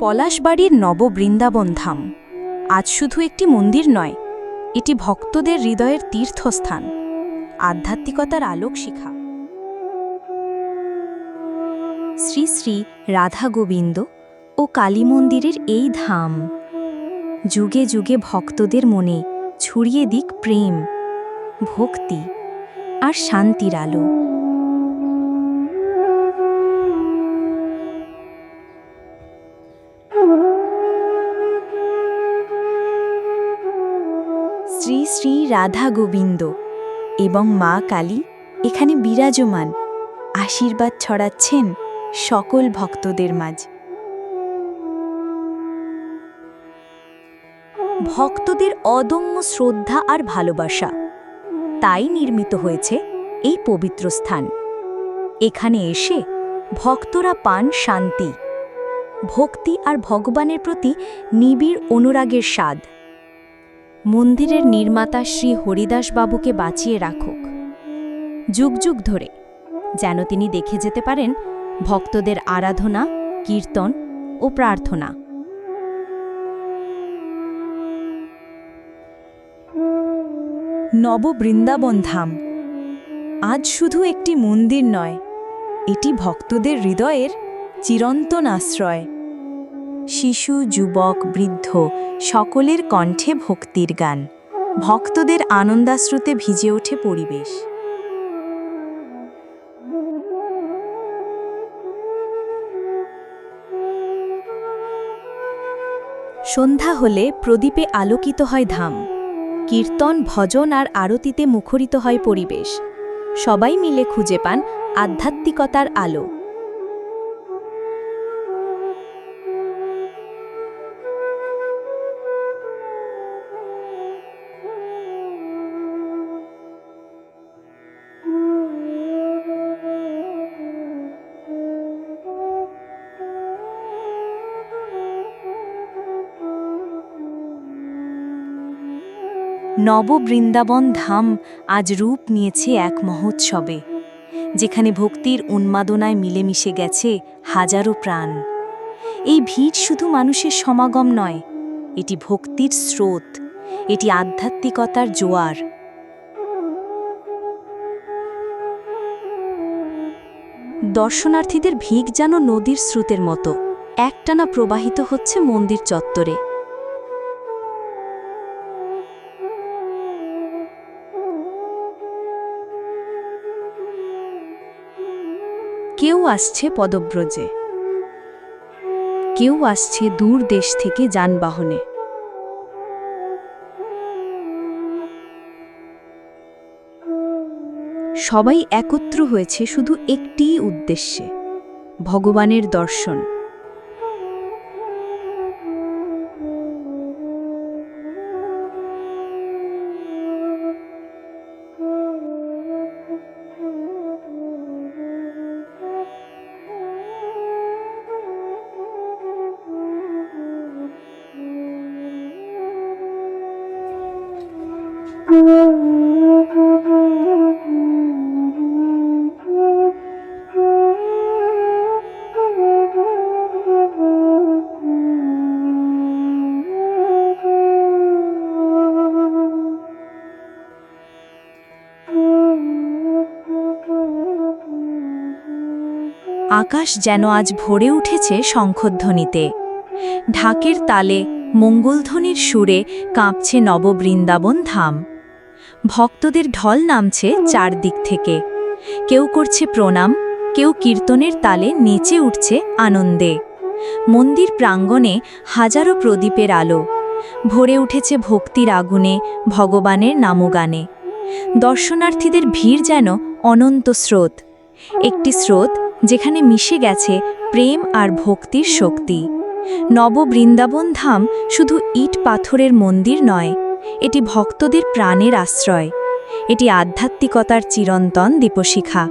পলাশবাড়ির নববৃন্দাবন ধাম আজ শুধু একটি মন্দির নয়, এটি ভক্তদের হৃদয়ের তীর্থস্থান, আধ্যাত্মিকতার আলোক শিখা শ্রী শ্রী রাধা গোবিন্দ ও কালী মন্দিরের এই ধাম, যুগে যুগে ভক্তদের মনে ছড়িয়ে দিক প্রেম, ভক্তি আর শান্তির আলো। শ্রী রাধা গোবিন্দ এবং মা কালী এখানে বিরাজমান। আশীর্বাদ ছড়াচ্ছেন সকল ভক্তদের মাঝ। ভক্তদের অদম্য শ্রদ্ধা আর ভালোবাসা, তাই নির্মিত হয়েছে এই পবিত্র স্থান। এখানে এসে ভক্তরা পান শান্তি, ভক্তি আর ভগবানের প্রতি নিবিড় অনুরাগের স্বাদ। মন্দিরের নির্মাতা শ্রী হরিদাস বাবুকে বাঁচিয়ে রাখুক। যুগ যুগ ধরে যেন তিনি দেখে যেতে পারেন ভক্তদের আরাধনা, কীর্তন ও প্রার্থনা। নববৃন্দাবন ধাম। আজ শুধু একটি মন্দির নয়, এটি ভক্তদের হৃদয়ের চিরন্তন আশ্রয়। শিশু, যুবক, বৃদ্ধ, সকলের কণ্ঠে ভক্তির গান। ভক্তদের আনন্দাশ্রুতে ভিজে ওঠে পরিবেশ। সন্ধ্যা হলে প্রদীপে আলোকিত হয় ধাম। কীর্তন, ভজন আর আরতিতে মুখরিত হয় পরিবেশ। সবাই মিলে খুঁজে পান আধ্যাত্মিকতার আলো। নববৃন্দাবন ধাম আজ রূপ নিয়েছে এক মহোৎসবে, যেখানে ভক্তির উন্মাদনায় মিলেমিশে গেছে হাজারো প্রাণ। এই ভিড় শুধু মানুষের সমাগম নয়, এটি ভক্তির স্রোত, এটি আধ্যাত্মিকতার জোয়ার। দর্শনার্থীদের ভিড় যেন নদীর স্রোতের মতো, একটানা প্রবাহিত হচ্ছে মন্দির চত্বরে। আসছে পদব্রজে। কেউ আসছে দূর দেশ থেকে যানবাহনে। সবাই একত্র হয়েছে শুধু একটি উদ্দেশ্যে, ভগবানের দর্শন। আকাশ যেন আজ ভরে উঠেছে শঙ্খধ্বনিতে। ঢাকের তালে মঙ্গলধ্বনির সুরে কাঁপছে নববৃন্দাবন ধাম। ভক্তদের ঢল নামছে চারদিক থেকে। কেউ করছে প্রণাম, কেউ কীর্তনের তালে নেচে উঠছে আনন্দে। মন্দির প্রাঙ্গণে হাজারো প্রদীপের আলো। ভরে উঠেছে ভক্তির আগুনে ভগবানের নামগানে। দর্শনার্থীদের ভিড় যেন অনন্ত স্রোত। একটি স্রোত যেখানে মিশে গেছে প্রেম আর ভক্তির শক্তি। নববৃন্দাবন ধাম শুধু ইট পাথরের মন্দির নয় এটি ভক্তদের প্রাণের আশ্রয়। এটি আধ্যাত্মিকতার চিরন্তন দীপশিখা।